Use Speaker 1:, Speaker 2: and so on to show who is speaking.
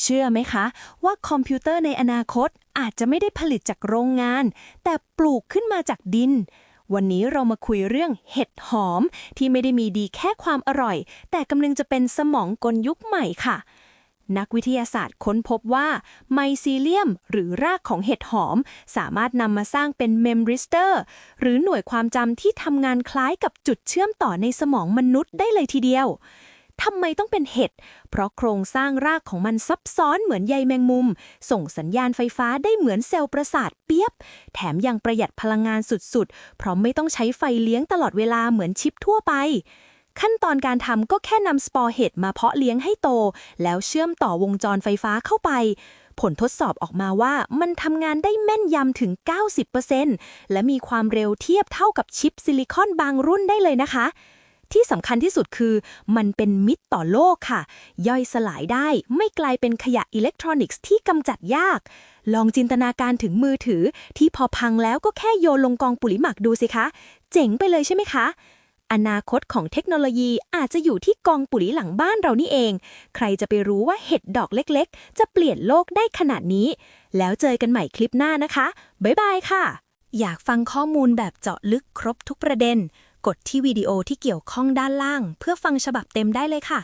Speaker 1: เชื่อไหมคะ ว่าคอมพิวเตอร์ในอนาคตอาจจะไม่ได้ผลิตจากโรงงาน แต่ปลูกขึ้นมาจากดิน วันนี้เรามาคุยเรื่องเห็ดหอม ที่ไม่ได้มีดีแค่ความอร่อย แต่กำลังจะเป็นสมองกลยุคใหม่ค่ะ นักวิทยาศาสตร์ค้นพบว่าไมซีเลียม หรือรากของเห็ดหอม สามารถนำมาสร้างเป็นเมมริสเตอร์หรือหน่วยความจำที่ทำงานคล้ายกับจุดเชื่อมต่อในสมองมนุษย์ได้เลยทีเดียว ทำไมต้องเป็นเห็ด เพราะโครงสร้างรากของมันซับซ้อนเหมือนใยแมงมุม ส่งสัญญาณไฟฟ้าได้เหมือนเซลล์ประสาทเปียบ แถมยังประหยัดพลังงานสุดๆ เพราะไม่ต้องใช้ไฟเลี้ยงตลอดเวลาเหมือนชิปทั่วไป ขั้นตอนการทำก็แค่นำสปอร์เห็ดมาเพาะเลี้ยงให้โต แล้วเชื่อมต่อวงจรไฟฟ้าเข้าไปผลทดสอบออกมาว่ามันทำงานได้แม่นยำถึง 90%และมีความเร็วเทียบเท่ากับชิปซิลิคอนบางรุ่นได้เลยนะคะ ที่สำคัญที่สุดคือ มันเป็นมิตรต่อโลกค่ะ ย่อยสลายได้ไม่กลายเป็นขยะอิเล็กทรอนิกส์ที่กำจัดยาก ลองจินตนาการถึงมือถือ ที่พอพังแล้วก็แค่โยนลงกองปุ๋ยหมักดูสิคะ เจ๋งไปเลยใช่ไหมคะอนาคตของเทคโนโลยีอาจจะอยู่ที่กองปุ๋ยหลังบ้านเรานี่เอง ใครจะไปรู้ว่าเห็ดดอกเล็กๆ จะเปลี่ยนโลกได้ขนาดนี้ แล้วเจอกันใหม่คลิปหน้านะคะ บ๊ายบายค่ะ อยากฟังข้อมูลแบบเจาะลึกครบทุกประเด็น กดที่วิดีโอที่เกี่ยวข้องด้านล่าง เพื่อฟังฉบับเต็มได้เลยค่ะ